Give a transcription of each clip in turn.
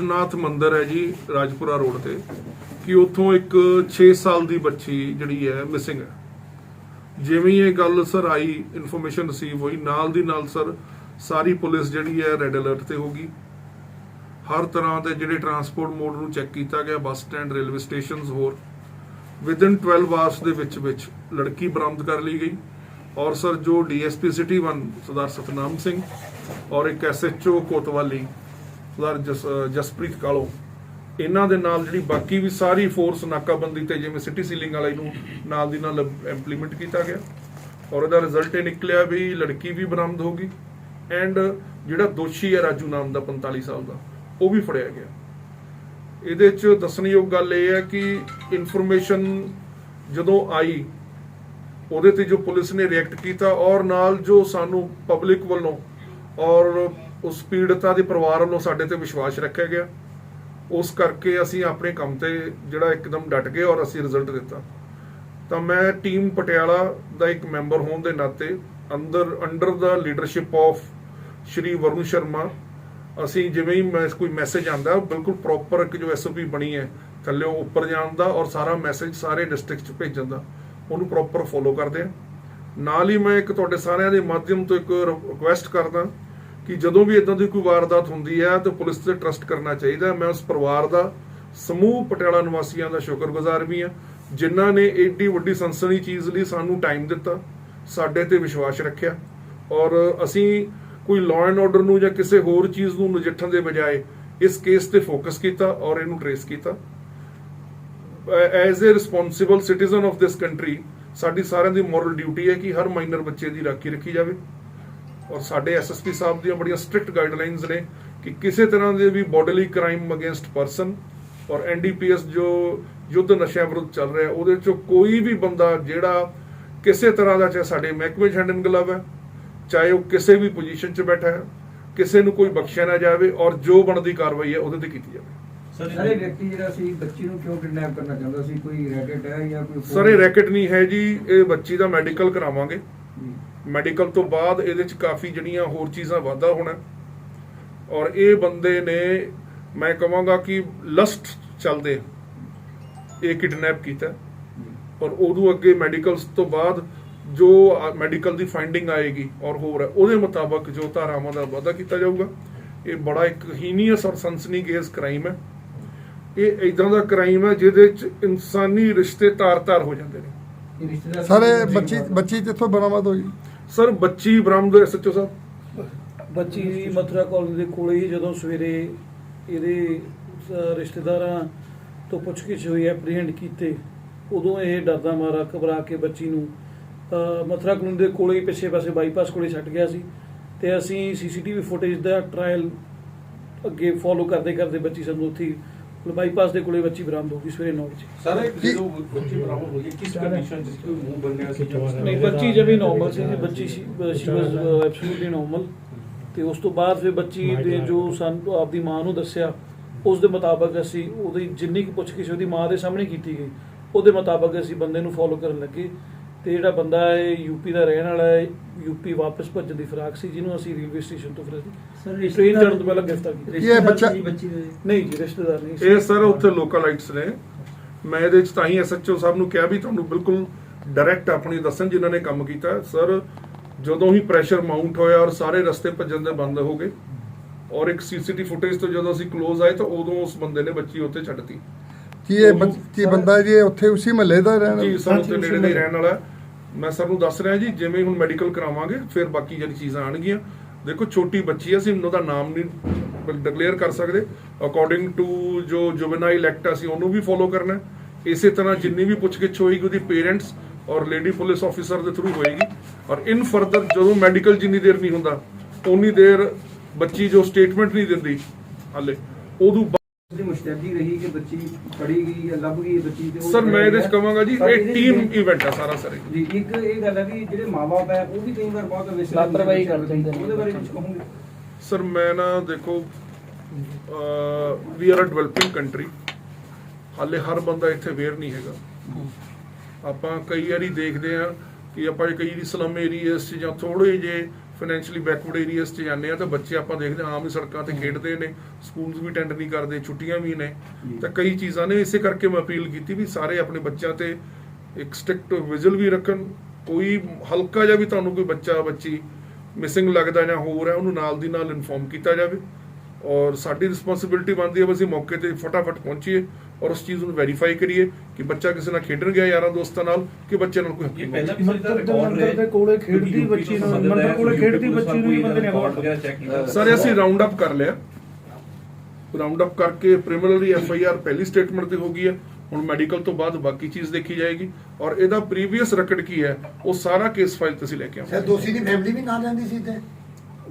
ਨਾਥ ਮੰਦਿਰ ਹੈ ਜੀ ਰਾਜਪੁਰਾ ਰੋਡ ਤੇ, ਕਿ ਉੱਥੋਂ ਇੱਕ 6 ਸਾਲ ਦੀ ਬੱਚੀ ਜਿਹੜੀ ਹੈ ਮਿਸਿੰਗ ਹੈ। ਜਿਵੇਂ ਇਹ ਗੱਲ ਸਰ ਆਈ ਇਨਫੋਰਮੇਸ਼ਨ ਰਿਸੀਵ ਹੋਈ, ਨਾਲ ਦੀ ਨਾਲ ਸਰ ਸਾਰੀ ਪੁਲਿਸ ਜਿਹੜੀ ਹੈ ਰੈੱਡ ਅਲਰਟ ਤੇ ਹੋ ਗਈ। ਹਰ ਤਰ੍ਹਾਂ ਦੇ ਜਿਹੜੇ ਟਰਾਂਸਪੋਰਟ ਮੋਡ ਨੂੰ ਚੈੱਕ ਕੀਤਾ ਗਿਆ, ਬੱਸ ਸਟੈਂਡ, ਰੇਲਵੇ ਸਟੇਸ਼ਨਸ ਹੋਰ। ਵਿਦਿਨ 12 ਆਵਰਸ ਦੇ ਵਿੱਚ ਵਿੱਚ ਲੜਕੀ ਬਰਾਮਦ ਕਰ ਲਈ ਗਈ। ਔਰ ਸਰ ਜੋ ਡੀਐਸਪੀ ਸਿਟੀ 1 ਸਰਦਾਰ ਸਤਨਾਮ ਸਿੰਘ ਔਰ ਇੱਕ ਐਸਐਚਓ ਕੋਤਵਾਲੀ ਸਰਦਾਰ ਜਸ- ਜਸਪ੍ਰੀਤ ਕਾਲੋ। ਇਹਨਾਂ ਦੇ ਨਾਲ ਜਿਹੜੀ ਬਾਕੀ ਵੀ ਸਾਰੀ ਫੋਰਸ ਨਾਕਾਬੰਦੀ ਤੇ ਜਿਵੇਂ ਸਿਟੀ ਸੀਲਿੰਗ ਵਾਲੇ ਨੂੰ ਨਾਲ ਦੀ ਨਾਲ ਇੰਪਲੀਮੈਂਟ ਕੀਤਾ ਗਿਆ। ਔਰ ਇਹਦਾ ਰਿਜ਼ਲਟ ਇਹ ਨਿਕਲਿਆ ਵੀ ਲੜਕੀ ਵੀ ਬਰਾਮਦ ਹੋ ਗਈ ਐਂਡ ਜਿਹੜਾ ਦੋਸ਼ੀ ਹੈ ਰਾਜੂ ਨਾਮ ਦਾ 45 ਸਾਲ ਦਾ, ਉਹ ਵੀ ਫੜਿਆ ਗਿਆ। ਇਹਦੇ ਚ ਦੱਸਣਯੋਗ ਗੱਲ ਇਹ ਹੈ ਕਿ ਇਨਫੋਰਮੇਸ਼ਨ ਜਦੋਂ ਆਈ, ਉਹਦੇ ਤੇ ਜੋ ਪੁਲਿਸ ਨੇ ਰਿਐਕਟ ਕੀਤਾ ਔਰ ਨਾਲ ਜੋ ਸਾਨੂੰ ਪਬਲਿਕ ਵੱਲੋਂ ਔਰ ਉਸ ਪੀੜਤਾ ਦੇ ਪਰਿਵਾਰ ਵੱਲੋਂ ਸਾਡੇ ਤੇ ਵਿਸ਼ਵਾਸ ਰੱਖਿਆ ਗਿਆ। ਉਸ ਕਰਕੇ ਅਸੀਂ ਆਪਣੇ ਕੰਮ ਤੇ ਜਿਹੜਾ ਇੱਕਦਮ ਡਟ ਗਏ ਔਰ ਅਸੀਂ ਰਿਜ਼ਲਟ ਦਿੱਤਾ। ਤਾਂ ਮੈਂ ਟੀਮ ਪਟਿਆਲਾ ਦਾ ਇੱਕ ਮੈਂਬਰ ਹੋਣ ਦੇ ਨਾਤੇ ਅੰਦਰ ਅੰਡਰ ਦਾ ਲੀਡਰਸ਼ਿਪ ਆਫ ਸ਼੍ਰੀ ਵਰੁਣ ਸ਼ਰਮਾ, ਅਸੀਂ ਜਿਵੇਂ ਹੀ ਮੈਂ ਕੋਈ ਮੈਸੇਜ ਆਂਦਾ ਬਿਲਕੁਲ ਪ੍ਰੋਪਰ ਇੱਕ ਜੋ ਐਸਓਪੀ ਬਣੀ ਹੈ, ਥੱਲੇ ਉੱਪਰ ਜਾਣ ਦਾ ਔਰ ਸਾਰਾ ਮੈਸੇਜ ਸਾਰੇ ਡਿਸਟ੍ਰਿਕਟ ਚ ਭੇਜਣ ਦਾ, ਉਹਨੂੰ ਪ੍ਰੋਪਰ ਫੋਲੋ ਕਰਦੇ ਆ। ਨਾਲ ਹੀ ਮੈਂ ਇੱਕ ਤੁਹਾਡੇ ਸਾਰਿਆਂ ਦੇ ਮਾਧਿਅਮ ਤੋਂ ਇੱਕ ਰਿਕੁਐਸਟ ਕਰਦਾ। ਕਿ ਜਦੋਂ ਵੀ ਇਦਾਂ ਦੀ ਕੋਈ ਵਾਰਦਾਤ ਹੁੰਦੀ ਹੈ ਤਾਂ ਪੁਲਿਸ ਤੇ ਟਰਸਟ ਕਰਨਾ ਚਾਹੀਦਾ ਮੈਂ ਉਸ ਪਰਿਵਾਰ ਦਾ, ਸਮੂਹ ਪਟਿਆਲਾ ਨਿਵਾਸੀਆਂ ਦਾ ਸ਼ੁਕਰਗੁਜ਼ਾਰ ਵੀ ਹਾਂ, ਜਿਨ੍ਹਾਂ ਨੇ ਏਡੀ ਵੱਡੀ ਸੰਸਨੀ ਚੀਜ਼ ਲਈ ਸਾਨੂੰ ਟਾਈਮ ਦਿੱਤਾ, ਸਾਡੇ ਤੇ ਵਿਸ਼ਵਾਸ ਰੱਖਿਆ। ਔਰ ਅਸੀਂ ਕੋਈ ਲਾਅ ਐਂਡ ਆਰਡਰ ਨੂੰ ਜਾਂ ਕਿਸੇ ਹੋਰ ਚੀਜ਼ ਨੂੰ ਨਜਿੱਠਣ ਦੇ ਬਜਾਏ ਇਸ ਕੇਸ ਤੇ ਫੋਕਸ ਕੀਤਾ ਔਰ ਇਹਨੂੰ ਟਰੇਸ ਕੀਤਾ। As a responsible citizen of this country ਸਾਡੀ ਸਾਰਿਆਂ ਦੀ ਮੋਰਲ ਡਿਊਟੀ ਹੈ ਕਿ ਹਰ ਮਾਈਨਰ ਬੱਚੇ ਦੀ ਰਾਖੀ ਰੱਖੀ ਜਾਵੇ। ਔਰ ਸਾਡੇ ਐਸਐਸਪੀ ਸਾਹਿਬ ਦੀਆਂ ਬੜੀਆਂ ਸਟ੍ਰਿਕਟ ਗਾਈਡਲਾਈਨਸ ਨੇ ਕਿ ਕਿਸੇ ਤਰ੍ਹਾਂ ਦੇ ਵੀ ਬੋਡੀਲੀ ਕ੍ਰਾਈਮ ਅਗੇਂਸਟ ਪਰਸਨ ਔਰ ਐਨਡੀਪੀਐਸ ਜੋ ਯੁੱਧ ਨਸ਼ਿਆਂ ਵਿਰੁੱਧ ਚੱਲ ਰਿਹਾ ਉਹਦੇ ਚੋਂ ਕੋਈ ਵੀ ਬੰਦਾ ਜਿਹੜਾ ਕਿਸੇ ਤਰ੍ਹਾਂ ਦਾ ਚਾਹੇ ਸਾਡੇ ਮਹਿਕਮੇ 'ਚ ਹੈਂਡ ਹੈ ਚਾਹੇ ਉਹ ਕਿਸੇ ਵੀ ਪੋਜੀਸ਼ਨ 'ਚ ਬੈਠਾ ਹੈ ਕਿਸੇ ਨੂੰ ਕੋਈ ਬਖਸ਼ਿਆ ਨਾ ਜਾਵੇ ਔਰ ਜੋ ਬਣਦੀ ਕਾਰਵਾਈ ਹੈ ਉਹਦੇ ਤੇ ਕੀਤੀ ਜਾਵੇ। ਸਰ ਇਹ ਵਿਅਕਤੀ ਜਿਹੜਾ ਸੀ ਬੱਚੀ ਨੂੰ ਕਿਉਂ ਕਿਡਨੈਪ ਕਰਨਾ ਚਾਹੁੰਦਾ ਸੀ? ਕੋਈ ਰੈਕਟ ਹੈ ਜਾਂ ਕੋਈ ਸਰ ਇਹ ਰੈਕਟ ਨਹੀਂ ਹੈ ਜੀ ਇਹ ਬੱਚੀ ਦਾ ਮੈਡੀਕਲ ਕਰਾਵਾਂਗੇ। ਮੈਡੀਕਲ ਤੋਂ ਬਾਅਦ ਇਹਦੇ ਚ ਕਾਫੀ ਜਿਹੜੀਆਂ ਹੋਰ ਚੀਜ਼ਾਂ ਵਾਧਾ ਹੋਣਾ। ਔਰ ਇਹ ਬੰਦੇ ਨੇ ਮੈਂ ਕਹਾਂਗਾ ਕਿ ਲਸਟ ਚੱਲਦੇ ਇਹ ਕਿਡਨੈਪ ਕੀਤਾ। ਔਰ ਉਦੋਂ ਅੱਗੇ ਮੈਡੀਕਲਸ ਤੋਂ ਬਾਅਦ ਜੋ ਮੈਡੀਕਲ ਦੀ ਫਾਈਂਡਿੰਗ ਆਏਗੀ ਔਰ ਹੋਰ ਹੈ ਉਹਦੇ ਮੁਤਾਬਕ ਜੋ ਧਾਰਾਵਾਂ ਦਾ ਵਾਧਾ ਕੀਤਾ ਜਾਊਗਾ। ਇਹ ਬੜਾ ਇੱਕ ਹੀਨੀਅਸ ਔਰ ਸਨਸਨੀਗੇਜ਼ ਕ੍ਰਾਈਮ ਹੈ ਇਹ ਇਦਾਂ ਦਾ ਕ੍ਰਾਈਮ ਹੈ ਜਿਹਦੇ ਚ ਇਨਸਾਨੀ ਰਿਸ਼ਤੇ ਤਾਰ-ਤਾਰ ਹੋ ਜਾਂਦੇ ਨੇ। ਸਰ? ਬੱਚੀ ਬੱਚੀ ਕਿੱਥੋਂ ਬਰਾਮਦ ਹੋਈ ਸਰ, ਬੱਚੀ ਬਰਾਮਦ ਐਸਐਚਓ ਸਾਹਿਬ? ਬੱਚੀ ਦੀ ਮਥੁਰਾ ਕਾਲਜ ਦੇ ਕੋਲੇ ਹੀ ਜਦੋਂ ਸਵੇਰੇ ਇਹਦੇ ਰਿਸ਼ਤੇਦਾਰਾਂ ਤੋਂ ਪੁੱਛਗਿੱਛ ਹੋਈ ਐਪਰੀਹੈਂਡ ਕੀਤੇ, ਉਦੋਂ ਇਹ ਡਰਦਾ ਮਾਰਾ ਘਬਰਾ ਕੇ ਬੱਚੀ ਨੂੰ ਮਥੁਰਾ ਕਾਲਜ ਦੇ ਕੋਲੇ ਹੀ ਪਿੱਛੇ ਪਾਸੇ ਬਾਈਪਾਸ ਕੋਲੇ ਛੱਡ ਗਿਆ ਸੀ ਤੇ ਅਸੀਂ ਸੀਸੀਟੀਵੀ ਫੁਟੇਜ ਦਾ ਟ੍ਰਾਇਲ ਅੱਗੇ ਫੋਲੋ ਕਰਦੇ ਕਰਦੇ ਬੱਚੀ ਸਾਨੂੰ ਉੱਥੇ ਬਾਈਪਾਸ ਦੇ ਕੋਲੇ ਬੱਚੀ ਬਰਾਮਦ ਹੋ ਗਈ ਸਵੇਰੇ 9 ਵਜੇ। ਸਰ ਜਦੋਂ ਬੱਚੀ ਬਰਾਮਦ ਹੋਈ ਕਿਸ ਕੰਡੀਸ਼ਨ ਚ ਕੋਈ ਮੂੰਹ ਬੰਨਿਆ ਸੀ ਨਹੀਂ ਬੱਚੀ ਜਮੀ ਨਾਰਮਲ ਸੀ ਬੱਚੀ ਸ਼ੀ ਵਾਸ ਐਬਸੋਲੂਟਲੀ ਨਾਰਮਲ ਤੇ ਉਸ ਤੋਂ ਬਾਅਦ ਫਿਰ ਬੱਚੀ ਦੇ ਜੋ ਸਾਨੂੰ ਆਪਦੀ ਮਾਂ ਨੂੰ ਦੱਸਿਆ ਉਸ ਦੇ ਮੁਤਾਬਕ ਅਸੀਂ ਉਹਦੀ ਜਿੰਨੀ ਕੁ ਪੁੱਛਗਿੱਛ ਉਹਦੀ ਮਾਂ ਦੇ ਸਾਹਮਣੇ ਕੀਤੀ ਗਈ ਉਹਦੇ ਮੁਤਾਬਕ ਅਸੀਂ ਬੰਦੇ ਨੂੰ ਫੋਲੋ ਕਰਨ ਲੱਗੇ। ਤੇ ਜਿਹੜਾ ਬੰਦਾ ਹੈ ਯੂਪੀ ਦਾ ਰਹਿਣ ਵਾਲਾ ਹੈ ਯੂਪੀ ਵਾਪਸ ਭੱਜਣ ਦੀ ਫਿਰਾਕ ਸੀ ਜਿਹਨੂੰ ਅਸੀਂ ਰੇਲਵੇ ਸਟੇਸ਼ਨ ਤੋਂ ਫਿਰ ਸਰ ਟ੍ਰੇਨ ਚੜ੍ਹਨ ਤੋਂ ਪਹਿਲਾਂ ਗ੍ਰਿਫਤਾਰ ਕੀਤਾ। ਇਹ ਬੱਚਾ- ਨਹੀਂ ਜੀ ਰਿਸ਼ਤੇਦਾਰ ਨਹੀਂ। ਇਹ ਸਰ ਉੱਥੇ ਲੋਕਲਾਈਟਸ ਨੇ। ਮੈਂ ਇਹਦੇ ਚ ਤਾਂ ਹੀ ਐਸਐਚਓ ਸਾਹਿਬ ਨੂੰ ਕਿਹਾ ਵੀ ਤੁਹਾਨੂੰ ਬਿਲਕੁਲ ਡਾਇਰੈਕਟ ਆਪਣੀ ਦੱਸਣ ਜਿਨ੍ਹਾਂ ਨੇ ਕੰਮ ਕੀਤਾ। ਸਰ ਜਦੋਂ ਹੀ ਪ੍ਰੈਸ਼ਰ ਮਾਊਂਟ ਹੋਇਆ ਔਰ ਸਾਰੇ ਰਸਤੇ ਭੱਜਣ ਦੇ ਬੰਦ ਹੋ ਗਏ ਔਰ ਇੱਕ ਸੀਸੀਟੀ ਫੁਟੇਜ ਤੋਂ ਜਦੋਂ ਅਸੀਂ ক্লোਜ਼ ਆਏ ਤਾਂ ਉਦੋਂ ਉਸ ਬੰਦੇ ਨੇ ਬੱਚੀ ਉੱਥੇ ਛੱਡਤੀ ਕੀ ਇਹ ਕੀ ਬੰਦਾ ਜੀ ਇਹ ਉੱਥੇ ਉਸੇ ਮਹੱਲੇ ਦਾ ਰਹਿਣ ਜੀ ਸਰ ਉੱਥੇ ਨੇੜੇ ਦੇ ਰਹਿਣ ਵਾਲਾ। ਮੈਂ ਸਰ ਨੂੰ ਦੱਸ ਰਿਹਾ ਜੀ, ਜਿਵੇਂ ਹੁਣ ਮੈਡੀਕਲ ਕਰਾਵਾਂਗੇ, ਫਿਰ ਬਾਕੀ ਜਿਹੜੀ ਚੀਜ਼ਾਂ ਆਣਗੀਆਂ ਦੇਖੋ, ਛੋਟੀ ਬੱਚੀ ਹੈ ਅਸੀਂ ਉਹਦਾ ਨਾਮ ਨਹੀਂ ਡਿਕਲੇਅਰ ਕਰ ਸਕਦੇ। ਅਕੋਰਡਿੰਗ ਟੂ ਜੋ ਜੁਵਨਾਈਲ ਐਕਟ ਅਸੀਂ ਉਹਨੂੰ ਵੀ ਫੋਲੋ ਕਰਨਾ ਇਸੇ ਤਰ੍ਹਾਂ ਜਿੰਨੀ ਵੀ ਪੁੱਛਗਿੱਛ ਹੋਏਗੀ, ਉਹਦੀ ਪੇਰੈਂਟਸ ਔਰ ਲੇਡੀ ਪੁਲਿਸ ਆਫੀਸਰ ਦੇ ਥਰੂ ਹੋਏਗੀ। ਔਰ ਇਨ ਫਰਦਰ ਜਦੋਂ ਮੈਡੀਕਲ ਜਿੰਨੀ ਦੇਰ ਨਹੀਂ ਹੁੰਦਾ ਉਨੀ ਦੇਰ ਬੱਚੀ ਜੋ ਸਟੇਟਮੈਂਟ ਨਹੀਂ ਦਿੰਦੀ, ਹਾਲੇ ਉਦੋਂ ਬਾਅਦ ਦੀ ਮੁਸ਼ਤੈਦੀ ਰਹੀ ਕਿ ਬੱਚੀ ਫੜੀ ਗਈ ਜਾਂ ਲੱਭ ਗਈ ਬੱਚੀ ਤੇ ਉਹ ਸਰ ਮੈਂ ਇਹਦੇ ਚ ਕਹਾਂਗਾ ਜੀ ਸਰ, ਇਹ ਇਹਦੇ ਚ ਟੀਮ ਜਿਹੜੇ- ਇਵੈਂਟ ਹੈ ਸਾਰਾ ਸਰ ਇਹ। ਜੀ ਇੱਕ ਇਹ ਗੱਲ ਹੈ ਕਿ ਜਿਹੜੇ ਮਾਪੇ ਹੈ ਉਹ ਵੀ ਕਈ ਵਾਰ ਬਹੁਤ ਵਿਸਰ ਲਾਪਰਵਾਹੀ ਕਰ ਦਿੰਦੇ ਨੇ। ਉਹਦੇ ਬਾਰੇ ਕੁਝ ਕਹੋਗੇ ਸਰ ਮੈਂ ਨਾ ਦੇਖੋ we are a developing country ਹਾਲੇ ਹਰ ਬੰਦਾ ਇੱਥੇ ਵੇਅਰ ਨਹੀਂ ਹੈਗਾ ਆਪਾਂ ਕਈ ਵਾਰੀ ਦੇਖਦੇ ਆ ਕਿ ਆਪਾਂ ਕਈ ਵਾਰੀ ਸਲਮ ਏਰੀਆਸ 'ਚ ਜਾਂ ਥੋੜੇ ਜੇ ਫਾਈਨੈਂਸ਼ੀਅਲੀ ਬੈਕਵਰਡ ਏਰੀਆਸ 'ਚ ਜਾਂਦੇ ਆ ਤਾਂ ਬੱਚੇ ਆਪਾਂ ਦੇਖਦੇ ਆਮ ਹੀ ਸੜਕਾਂ ਤੇ ਖੇਡਦੇ ਨੇ ਸਕੂਲਸ ਵੀ ਅਟੈਂਡ ਨਹੀਂ ਕਰਦੇ ਛੁੱਟੀਆਂ ਵੀ ਨੇ। ਤਾਂ ਕਈ ਚੀਜ਼ਾਂ ਨੇ ਇਸੇ ਕਰਕੇ ਮੈਂ ਅਪੀਲ ਕੀਤੀ ਵੀ ਸਾਰੇ ਆਪਣੇ ਬੱਚਿਆਂ ਤੇ ਇੱਕ ਸਟ੍ਰਿਕਟ ਵਿਜ਼ਲ ਵੀ ਰੱਖਣ। ਕੋਈ ਹਲਕਾ ਜਿਹਾ ਵੀ ਤੁਹਾਨੂੰ ਕੋਈ ਬੱਚਾ ਬੱਚੀ ਮਿਸਿੰਗ ਲੱਗਦਾ ਜਾਂ ਹੋਰ ਹੈ ਉਹਨੂੰ ਨਾਲ ਦੀ ਨਾਲ ਇਨਫੋਰਮ ਕੀਤਾ ਜਾਵੇ। ਔਰ ਸਾਡੀ ਰਿਸਪੌਂਸਿਬਿਲਟੀ ਬਣਦੀ ਹੈ ਵੀ ਅਸੀਂ ਮੌਕੇ ਤੇ ਫਟਾਫਟ ਪਹੁੰਚੀਏ। ਔਰ ਉਸ ਚੀਜ਼ ਨੂੰ ਵੈਰੀਫਾਈ ਕਰੀਏ ਕਿ ਬੱਚਾ ਕਿਸੇ ਨਾਲ ਖੇਡਣ ਗਿਆ ਯਾਰਾਂ ਦੋਸਤਾਂ ਨਾਲ ਕਿ ਬੱਚੇ ਨਾਲ ਕੋਈ ਹੱਕੀ ਪਹਿਲਾਂ ਵੀ ਸਰ ਇਹਦਾ ਮੰਦਰ ਰਿਕਾਰਡ ਦੇ ਕੋਲੇ ਖੇਡਦੀ ਬੱਚੀ ਨੂੰ ਮੰਦਰ ਕੋਲੇ ਖੇਡਦੀ ਬੱਚੀ ਨੂੰ ਹੀ ਬੰਦੇ ਨੇ ਰਿਕਾਰਡ ਵਗੈਰਾ ਚੈੱਕ ਕੀਤਾ ਸਰ ਅਸੀਂ ਰਾਉਂਡ ਅਪ ਕਰ ਲਿਆ। ਰਾਉਂਡ ਅਪ ਕਰਕੇ ਪ੍ਰੀਮਿਨਰੀ ਐਫ ਆਈ ਆਰ ਪਹਿਲੀ ਸਟੇਟਮੈਂਟ ਤੇ ਹੋ ਗਈ ਹੈ। ਹੁਣ ਮੈਡੀਕਲ ਤੋਂ ਬਾਅਦ ਬਾਕੀ ਚੀਜ਼ ਦੇਖੀ ਜਾਏਗੀ। ਔਰ ਇਹਦਾ ਪ੍ਰੀਵੀਅਸ ਰੈਕਡ ਕੀ ਹੈ ਉਹ ਸਾਰਾ ਕੇਸ ਫਾਈਲ ਤੇ ਅਸੀਂ ਲੈ ਕੇ ਸਰ ਆਵਾਂਗੇ ਦੋਸ਼ੀ ਦੀ ਫੈਮਿਲੀ ਵੀ ਨਾਲ ਰਹਿੰਦੀ ਸੀ ਤੇ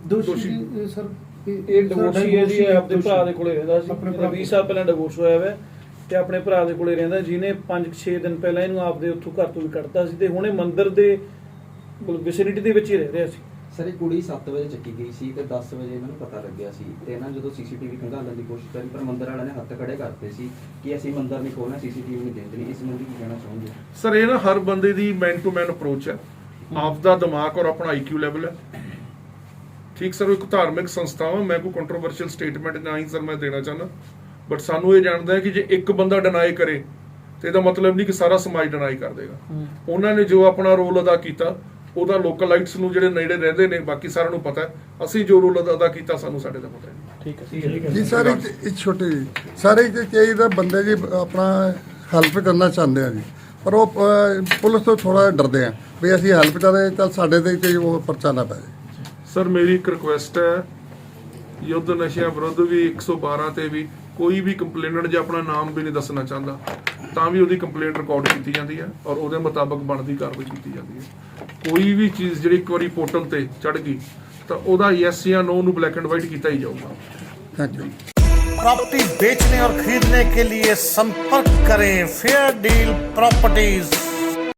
ਦੋਸ਼ੀ ਸਰ ਇਹ ਡਿਵੋਰਸੀ ਹੈ ਜੀ ਆਪਦੇ ਭਰਾ ਦੇ ਕੋਲੇ ਰਹਿੰਦਾ ਸੀ। ਆਪਣੇ ਆਪਣੇ ਭਰਾ 20 ਸਾਲ ਪਹਿਲਾਂ ਡਿਵੋਰਸ ਹੋਇਆ ਹੋਇਆ ਹੈ। ਤੇ ਆਪਣੇ ਭਰਾ ਦੇ ਕੋਲੇ ਰਹਿੰਦਾ ਜਿਹਨੇ 5-6 ਦਿਨ ਪਹਿਲਾਂ ਇਹਨੂੰ ਆਪਦੇ ਉੱਥੋਂ ਘਰ ਤੋਂ ਵੀ ਕੱਢਤਾ ਸੀ ਤੇ ਹੁਣੇ ਮੰਦਿਰ ਦੇ ਵਿਸਿਨਿਟੀ ਦੇ ਵਿੱਚ ਹੀ ਰਹਿ ਰਿਹਾ ਸੀ। ਸਰ ਇਹ ਕੁੜੀ 7 ਵਜੇ ਚੱਕੀ ਗਈ ਸੀ ਤੇ 10 ਵਜੇ ਮੈਨੂੰ ਪਤਾ ਲੱਗਿਆ ਸੀ ਤੇ ਨਾ ਜਦੋਂ ਸੀਸੀਟੀਵੀ ਖੰਗਾਲਣ ਦੀ ਕੋਸ਼ਿਸ਼ ਕਰੀ ਪਰ ਮੰਦਰ ਵਾਲਿਆਂ ਨੇ ਹੱਥ ਖੜੇ ਕਰਤੇ ਸੀ ਕਿ ਅਸੀਂ ਮੰਦਰ ਨਹੀਂ ਖੋਲਣਾ ਸੀਸੀਟੀਵੀ ਨਹੀਂ ਦੇਣੀ ਇਸ ਸੰਬੰਧੀ ਕੀ ਕਹਿਣਾ ਚਾਹੁੰਦੇ? ਸਰ ਇਹ ਨਾ ਹਰ ਬੰਦੇ ਦੀ ਮੈਨ ਟੂ ਮੈਨ ਅਪਰੋਚ ਹੈ। ਆਪ ਦਾ ਦਿਮਾਗ ਔਰ ਆਪਣਾ ਆਈਕਿਊ ਲੈਵਲ ਹੈ। ਠੀਕ ਸਰ ਇੱਕ ਧਾਰਮਿਕ ਸੰਸਥਾ ਵਾ ਮੈਂ ਕੋਈ ਕੰਟਰੋਵਰਸ਼ੀਅਲ ਸਟੇਟਮੈਂਟ ਨਹੀਂ ਸਰ ਮੈਂ ਦੇਣਾ ਚਾਹੁੰਦਾ। ਬਟ ਸਾਨੂੰ ਇਹ ਜਾਣਦਾ ਹੈ ਕਿ ਜੇ ਇੱਕ ਬੰਦਾ ਡਿਨਾਈ ਕਰੇ ਤੇ ਇਹਦਾ ਮਤਲਬ ਨਹੀਂ ਕਿ ਸਾਰਾ ਸਮਾਜ ਡਿਨਾਈ ਕਰ ਦੇਗਾ। ਉਹਨਾਂ ਨੇ ਜੋ ਆਪਣਾ ਰੋਲ ਅਦਾ ਕੀਤਾ ਉਹਦਾ ਲੋਕਲਾਈਟਸ ਨੂੰ ਜਿਹੜੇ ਨੇੜੇ ਰਹਿੰਦੇ ਨੇ ਬਾਕੀ ਸਾਰਿਆਂ ਨੂੰ ਪਤਾ ਹੈ ਅਸੀਂ ਜੋ ਰੋਲ ਅਦਾ ਕੀਤਾ ਸਾਨੂੰ ਸਾਡੇ ਦਾ ਪਤਾ ਹੈ ਠੀਕ ਹੈ ਜੀ ਸਰ ਇੱਕ ਛੋਟੀ ਜੀ ਸਾਰੇ ਇੱਕ ਚਾਹੀਦਾ ਬੰਦੇ ਜੀ ਆਪਣਾ ਹੈਲਪ ਕਰਨਾ ਚਾਹੁੰਦੇ ਆ ਜੀ। ਪਰ ਉਹ ਪੁਲਿਸ ਤੋਂ ਥੋੜਾ ਡਰਦੇ ਆ ਵੀ ਅਸੀਂ ਹੈਲਪ ਕਰਦੇ ਚੱਲ ਸਾਡੇ ਤੇ ਕੋਈ ਉਹ ਪਰਚਾ ਨਾ ਪੈ ਜਾਏ। ਸਰ ਮੇਰੀ ਇੱਕ ਰਿਕੁਐਸਟ ਹੈ ਯੁੱਧ ਨਸ਼ਿਆਂ ਵਿਰੁੱਧ ਵੀ 112 ਤੇ ਵੀ ਕੋਈ ਵੀ ਕੰਪਲੇਨਟ ਜੇ ਆਪਣਾ ਨਾਮ ਵੀ ਨਹੀਂ ਦੱਸਣਾ ਚਾਹੁੰਦਾ ਤਾਂ ਵੀ ਉਹਦੀ ਕੰਪਲੇਂਟ ਰਿਕਾਰਡ ਕੀਤੀ ਜਾਂਦੀ ਹੈ ਔਰ ਉਹਦੇ ਮੁਤਾਬਕ ਬਣਦੀ ਕਾਰਵਾਈ ਕੀਤੀ ਜਾਂਦੀ ਹੈ ਕੋਈ ਵੀ ਚੀਜ਼ ਜਿਹੜੀ ਇੱਕ ਵਾਰੀ ਪੋਰਟਲ ਤੇ ਚੜ ਗਈ ਤਾਂ ਉਹਦਾ ਯੈਸ ਜਾਂ ਨੋ ਨੂੰ ਬਲੈਕ ਐਂਡ ਵਾਈਟ ਕੀਤਾ ਹੀ ਜਾਊਗਾ ਥੈਂਕ ਯੂ प्रॉपर्टी बेचने और खरीदने के लिए संपर्क करें फेयर डील प्रॉपर्टीज